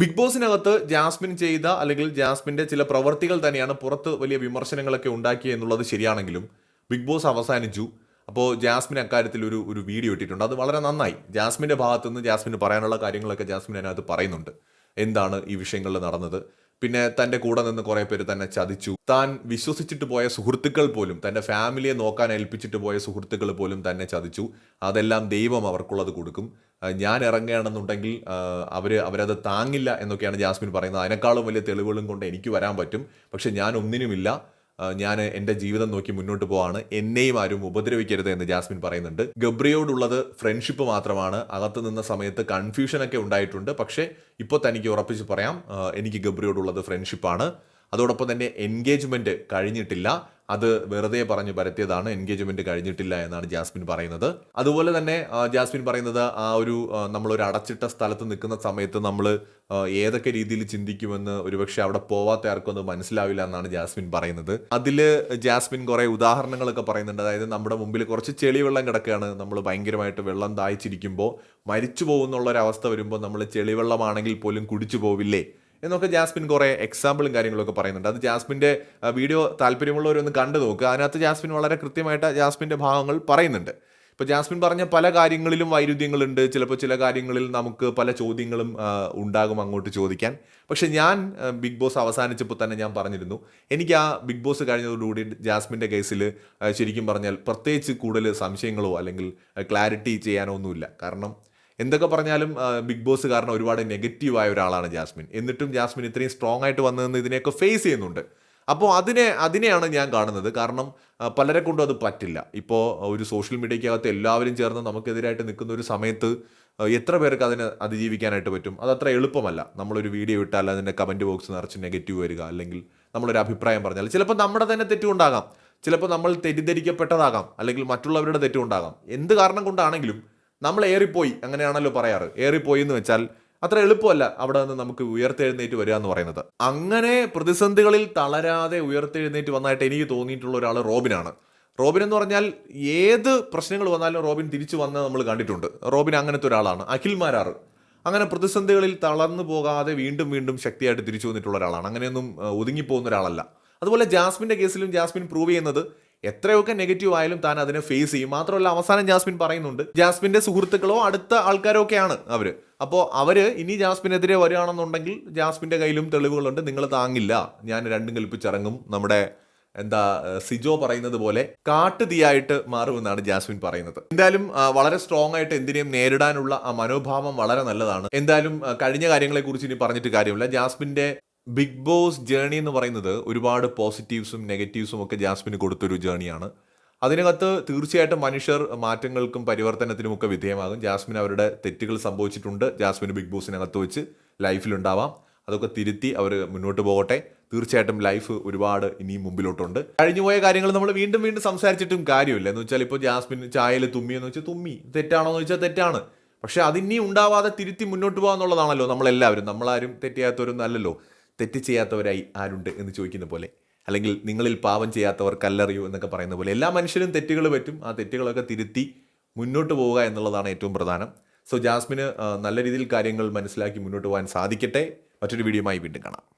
Big ബോസിനകത്ത് Jasmine ചെയ്ത അല്ലെങ്കിൽ ജാസ്മിന്റെ ചില പ്രവർത്തികൾ തന്നെയാണ് പുറത്ത് വലിയ വിമർശനങ്ങളൊക്കെ ഉണ്ടാക്കിയത് എന്നുള്ളത് ശരിയാണെങ്കിലും ബിഗ് ബോസ് അവസാനിച്ചു. അപ്പോൾ ജാസ്മിൻ അക്കാര്യത്തിൽ ഒരു ഒരു വീഡിയോ ഇട്ടിട്ടുണ്ട്. അത് വളരെ നന്നായി. ജാസ്മിന്റെ ഭാഗത്തുനിന്ന് ജാസ്മിന് പറയാനുള്ള കാര്യങ്ങളൊക്കെ ജാസ്മിൻ അതിനകത്ത് പറയുന്നുണ്ട്. എന്താണ് ഈ വിഷയങ്ങളിൽ നടന്നത്? പിന്നെ തന്റെ കൂടെ നിന്ന് കുറെ പേര് തന്നെ ചതിച്ചു. താൻ വിശ്വസിച്ചിട്ട് പോയ സുഹൃത്തുക്കൾ പോലും തന്റെ ഫാമിലിയെ നോക്കാൻ ഏൽപ്പിച്ചിട്ട് പോയ സുഹൃത്തുക്കൾ പോലും തന്നെ ചതിച്ചു. അതെല്ലാം ദൈവം അവർക്കുള്ളത് കൊടുക്കും. ഞാൻ ഇറങ്ങുകയാണെന്നുണ്ടെങ്കിൽ അവർ അവർ അവരത് താങ്ങില്ല എന്നൊക്കെയാണ് ജാസ്മിൻ പറയുന്നത്. അതിനേക്കാളും വലിയ തെളിവുകളും കൊണ്ട് എനിക്ക് വരാൻ പറ്റും. പക്ഷെ ഞാൻ ഒന്നിനുമില്ല. ഞാൻ എന്റെ ജീവിതം നോക്കി മുന്നോട്ട് പോവാണ്. എന്നെയും ആരും ഉപദ്രവിക്കരുത് എന്ന് ജാസ്മിൻ പറയുന്നുണ്ട്. ഗബ്രിയോടുള്ളത് ഫ്രണ്ട്ഷിപ്പ് മാത്രമാണ്. അകത്ത് നിന്ന സമയത്ത് കൺഫ്യൂഷനൊക്കെ ഉണ്ടായിട്ടുണ്ട്. പക്ഷേ ഇപ്പോൾ തനിക്ക് ഉറപ്പിച്ച് പറയാം എനിക്ക് ഗബ്രിയോടുള്ളത് ഫ്രണ്ട്ഷിപ്പാണ് അതോടൊപ്പം തന്നെ എൻഗേജ്മെന്റ് കഴിഞ്ഞിട്ടില്ല. അത് വെറുതെ പറഞ്ഞു പരത്തിയതാണ്. എൻഗേജ്മെന്റ് കഴിഞ്ഞിട്ടില്ല എന്നാണ് ജാസ്മിൻ പറയുന്നത്. അതുപോലെ തന്നെ ജാസ്മിൻ പറയുന്നത് ആ ഒരു നമ്മളൊരു അടച്ചിട്ട സ്ഥലത്ത് നിൽക്കുന്ന സമയത്ത് നമ്മൾ ഏതൊക്കെ രീതിയിൽ ചിന്തിക്കുമെന്ന് ഒരുപക്ഷെ അവിടെ പോവാത്ത ആർക്കും അത് മനസ്സിലാവില്ല എന്നാണ് ജാസ്മിൻ പറയുന്നത്. അതിൽ ജാസ്മിൻ കുറെ ഉദാഹരണങ്ങളൊക്കെ പറയുന്നുണ്ട്. അതായത് നമ്മുടെ മുമ്പിൽ കുറച്ച് ചെളി വെള്ളം കിടക്കുകയാണ്. നമ്മൾ ഭയങ്കരമായിട്ട് വെള്ളം ദാഹിച്ചിരിക്കുമ്പോൾ മരിച്ചു പോകുന്നുള്ള ഒരു അവസ്ഥ വരുമ്പോൾ നമ്മൾ ചെളിവെള്ളമാണെങ്കിൽ പോലും കുടിച്ചു പോവില്ലേ? എന്നൊക്കെ ജാസ്മിൻ കുറേ എക്സാമ്പിളും കാര്യങ്ങളൊക്കെ പറയുന്നുണ്ട്. അത് ജാസ്മിന്റെ വീഡിയോ താല്പര്യമുള്ളവരൊന്ന് കണ്ടു നോക്കുക അതിനകത്ത് ജാസ്മിൻ വളരെ കൃത്യമായിട്ട് ജാസ്മിന്റെ ഭാഗങ്ങൾ പറയുന്നുണ്ട്. ഇപ്പോൾ ജാസ്മിൻ പറഞ്ഞ പല കാര്യങ്ങളിലും വൈരുദ്ധ്യങ്ങളുണ്ട്. ചിലപ്പോൾ ചില കാര്യങ്ങളിൽ നമുക്ക് പല ചോദ്യങ്ങളും ഉണ്ടാകും അങ്ങോട്ട് ചോദിക്കാൻ. പക്ഷെ ഞാൻ ബിഗ് ബോസ് അവസാനിച്ചപ്പോൾ തന്നെ ഞാൻ പറഞ്ഞിരുന്നു എനിക്ക് ആ ബിഗ് ബോസ് കഴിഞ്ഞതോടുകൂടി ജാസ്മിന്റെ കേസിൽ ശരിക്കും പറഞ്ഞാൽ പ്രത്യേകിച്ച് കൂടുതൽ സംശയങ്ങളോ അല്ലെങ്കിൽ ക്ലാരിറ്റി ചെയ്യാനോ ഒന്നുമില്ല. കാരണം എന്തൊക്കെ പറഞ്ഞാലും ബിഗ് ബോസ് കാരണം ഒരുപാട് നെഗറ്റീവായ ഒരാളാണ് ജാസ്മിൻ. എന്നിട്ടും ജാസ്മിൻ ഇത്രയും സ്ട്രോങ് ആയിട്ട് വന്നതെന്ന് ഇതിനെയൊക്കെ ഫേസ് ചെയ്യുന്നുണ്ട്. അപ്പോൾ അതിനെ അതിനെയാണ് ഞാൻ കാണുന്നത്. കാരണം പലരെ കൊണ്ടും അത് പറ്റില്ല. ഇപ്പോൾ ഒരു സോഷ്യൽ മീഡിയക്കകത്ത് എല്ലാവരും ചേർന്ന് നമുക്കെതിരായിട്ട് നിൽക്കുന്ന ഒരു സമയത്ത് എത്ര പേർക്ക് അതിനെ അതിജീവിക്കാനായിട്ട് പറ്റും? അതത്ര എളുപ്പമല്ല. നമ്മളൊരു വീഡിയോ ഇട്ടാൽ അതിന്റെ കമന്റ് ബോക്സ് നിറച്ച് നെഗറ്റീവ് വരിക. അല്ലെങ്കിൽ നമ്മളൊരു അഭിപ്രായം പറഞ്ഞാൽ ചിലപ്പോൾ നമ്മുടെ തന്നെ തെറ്റുണ്ടാകാം. ചിലപ്പോൾ നമ്മൾ തെറ്റിദ്ധരിക്കപ്പെട്ടതാകാം. അല്ലെങ്കിൽ മറ്റുള്ളവരുടെ തെറ്റുണ്ടാകാം. എന്ത് കാരണം കൊണ്ടാണെങ്കിലും നമ്മൾ ഏറിപ്പോയി അങ്ങനെയാണല്ലോ പറയാറ്. ഏറിപ്പോയി എന്ന് വെച്ചാൽ അത്ര എളുപ്പമല്ല അവിടെ നിന്ന് നമുക്ക് ഉയർത്തെഴുന്നേറ്റ് വരിക എന്ന് പറയുന്നത്. അങ്ങനെ പ്രതിസന്ധികളിൽ തളരാതെ ഉയർത്തെഴുന്നേറ്റ് വന്നായിട്ട് എനിക്ക് തോന്നിയിട്ടുള്ള ഒരാൾ റോബിനാണ്. റോബിൻ എന്ന് പറഞ്ഞാൽ ഏത് പ്രശ്നങ്ങൾ വന്നാലും റോബിൻ തിരിച്ചു വന്ന് നമ്മൾ കണ്ടിട്ടുണ്ട്. റോബിൻ അങ്ങനത്തെ ഒരാളാണ് അഖിൽ മാരാർ. അങ്ങനെ പ്രതിസന്ധികളിൽ തളർന്നു പോകാതെ വീണ്ടും വീണ്ടും ശക്തിയായിട്ട് തിരിച്ചു വന്നിട്ടുള്ള ഒരാളാണ്. അങ്ങനെയൊന്നും ഒതുങ്ങിപ്പോകുന്ന ഒരാളല്ല. അതുപോലെ ജാസ്മിന്റെ കേസിലും ജാസ്മിൻ പ്രൂവ് ചെയ്യുന്നത് എത്രയൊക്കെ നെഗറ്റീവ് ആയാലും താൻ അതിനെ ഫേസ് ചെയ്യും. മാത്രമല്ല അവസാനം ജാസ്മിൻ പറയുന്നുണ്ട് ജാസ്മിന്റെ സുഹൃത്തുക്കളോ അടുത്ത ആൾക്കാരോ ഒക്കെയാണ് അവർ. അപ്പോൾ അവർ ഇനി ജാസ്മിനെതിരെ വരികയാണെന്നുണ്ടെങ്കിൽ ജാസ്മിന്റെ കയ്യിലും തെളിവുകളുണ്ട്. നിങ്ങൾ താങ്ങില്ല. ഞാൻ രണ്ടും കൽപ്പിച്ചിറങ്ങും. നമ്മുടെ എന്താ സിജോ പറയുന്നത് പോലെ കാട്ടുതീയായിട്ട് മാറുമെന്നാണ് ജാസ്മിൻ പറയുന്നത്. എന്തായാലും വളരെ സ്ട്രോങ് ആയിട്ട് എന്തിനേയും നേരിടാനുള്ള ആ മനോഭാവം വളരെ നല്ലതാണ്. എന്തായാലും കഴിഞ്ഞ കാര്യങ്ങളെ കുറിച്ച് ഇനി പറഞ്ഞിട്ട് കാര്യമില്ല. ജാസ്മിന്റെ ബിഗ് ബോസ് ജേണി എന്ന് പറയുന്നത് ഒരുപാട് പോസിറ്റീവ്സും നെഗറ്റീവ്സും ഒക്കെ ജാസ്മിന് കൊടുത്തൊരു ജേണിയാണ് അതിനകത്ത് തീർച്ചയായിട്ടും മനുഷ്യർ മാറ്റങ്ങൾക്കും പരിവർത്തനത്തിനും ഒക്കെ വിധേയമാകും. ജാസ്മിൻ അവരുടെ തെറ്റുകൾ സംഭവിച്ചിട്ടുണ്ട്. ജാസ്മിന് ബിഗ് ബോസിനകത്ത് വെച്ച് ലൈഫിലുണ്ടാവാം. അതൊക്കെ തിരുത്തി അവർ മുന്നോട്ട് പോകട്ടെ. തീർച്ചയായിട്ടും ലൈഫ് ഒരുപാട് ഇനിയും മുമ്പിലോട്ടുണ്ട്. കഴിഞ്ഞു പോയ കാര്യങ്ങൾ നമ്മൾ വീണ്ടും വീണ്ടും സംസാരിച്ചിട്ടും കാര്യമില്ല. എന്ന് വെച്ചാൽ ഇപ്പോൾ ജാസ്മിൻ ചായയിൽ തുമ്മി എന്ന് വെച്ചാൽ തുമ്മി. തെറ്റാണോ എന്ന് വെച്ചാൽ തെറ്റാണ്. പക്ഷേ അതിനി ഉണ്ടാവാതെ തിരുത്തി മുന്നോട്ട് പോകാന്നുള്ളതാണല്ലോ നമ്മളെല്ലാവരും. നമ്മളാരും തെറ്റിയാത്തവരൊന്നും അല്ലല്ലോ. തെറ്റ് ചെയ്യാത്തവരായി ആരുണ്ട് എന്ന് ചോദിക്കുന്ന പോലെ. അല്ലെങ്കിൽ നിങ്ങളിൽ പാവം ചെയ്യാത്തവർ കല്ലറിയൂ എന്നൊക്കെ പറയുന്ന പോലെ. എല്ലാ മനുഷ്യരും തെറ്റുകൾ പറ്റും. ആ തെറ്റുകളൊക്കെ തിരുത്തി മുന്നോട്ട് പോവുക എന്നുള്ളതാണ് ഏറ്റവും പ്രധാനം. സോ ജാസ്മിന് നല്ല രീതിയിൽ കാര്യങ്ങൾ മനസ്സിലാക്കി മുന്നോട്ട് പോകാൻ സാധിക്കട്ടെ. മറ്റൊരു വീഡിയോയുമായി വീണ്ടും കാണാം.